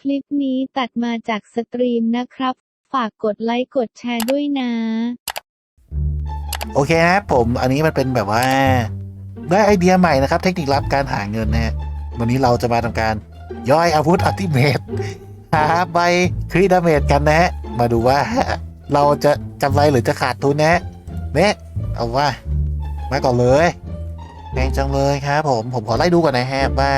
คลิปนี้ตัดมาจากสตรีมนะครับ ฝากกดไลค์กดแชร์ด้วยนะ โอเคนะครับผมอันนี้มันเป็นแบบว่า ได้ไอเดียใหม่นะครับ เทคนิคลับการหาเงินนะฮะวันนี้เราจะมาทำการย่อยอาวุธอัติเมทหาใบครีดาเมจกันนะฮะมาดูว่า เราจะกำไรหรือจะขาดทุนนะฮะเนี่ยเอาว่า มาก่อนเลยแพงจังเลยครับผมผมขอไล่ดูก่อนนะฮะว่า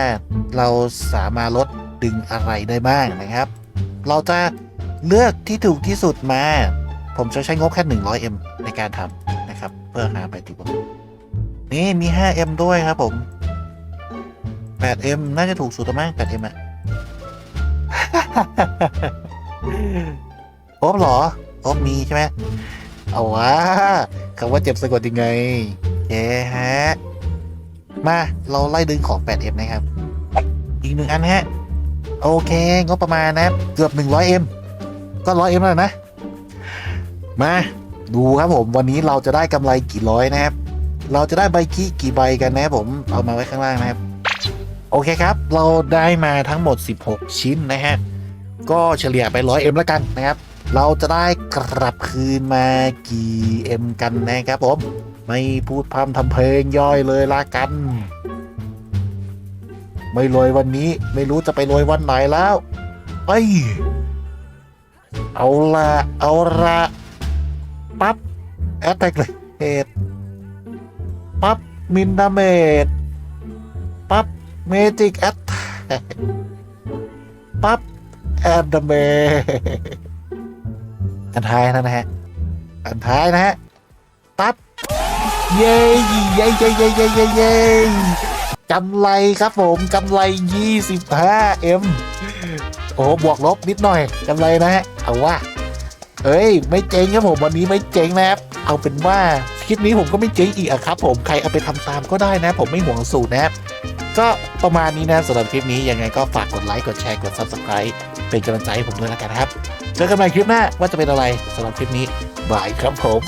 เราสามารถลด ดึงอะไรได้บ้างนะครับ เราจะเลือกที่ถูกที่สุดมา ผมจะใช้งบแค่ 100M ในการทำนะครับ เพื่อหาไปที่ผมนี่มี 5M ด้วยครับผม 8M น่าจะถูกสุดมั้ง 8M อะโอ๊บเหรอโอ๊บมีใช่ไหมเอาวะคำว่าเจ็บสะกดยังไงเย้ฮะ มา เราไล่ดึงของ 8M นะครับ อีกหนึ่งอันฮะ โอเคงบประมาณนะครับเกือบ 100M ก็ 100M แล้วนะ มา ดูครับผมวันนี้เราจะได้กำไรกี่ร้อยนะครับ เราจะได้ใบขี้กี่ใบกันนะครับผมเอามาไว้ข้างล่างนะครับ โอเคครับ เราได้มาทั้งหมด 16 ชิ้นนะฮะ ก็เฉลี่ยไป 100M แล้วกันนะครับ เราจะได้กลับคืนมากี่ M กันนะครับผม ไม่พูดพร่ำทำเพลงย่อยเลยละกัน ไม่รวยวันนี้ไม่รู้จะไปรวยวันไหนแล้วเอ้ยเอาละเอาละปั๊บแอตแทกเลยเหตุปั๊บมินดาเมจปั๊บเมจิกแอตปั๊บแอดดเมอันท้ายนะนะฮะ อันท้ายนะฮะ ปั๊บ เย้เย้เย้เย้เย้เย้เย้ กำไรครับผมกำไร 25M โอ้หบวกลบนิดหน่อยกำไรนะฮะเอาว่าเอ้ย ไม่เจ๊งครับผมวันนี้ไม่เจ๊งนะครับ เอาเป็นว่าคลิปนี้ผมก็ไม่เจ๊งอีกอะครับ ผมใครเอาไปทำตามก็ได้นะ ผมไม่ห่วงสูตรนะครับก็ประมาณนี้นะสำหรับคลิปนี้ยังไงก็ฝากกดไลค์กดแชร์กด Subscribe เป็นกำลังใจให้ผมด้วยแล้วกันนะครับเจอกันใหม่คลิปหน้าว่าจะเป็นอะไรสำหรับคลิปนี้บายครับผม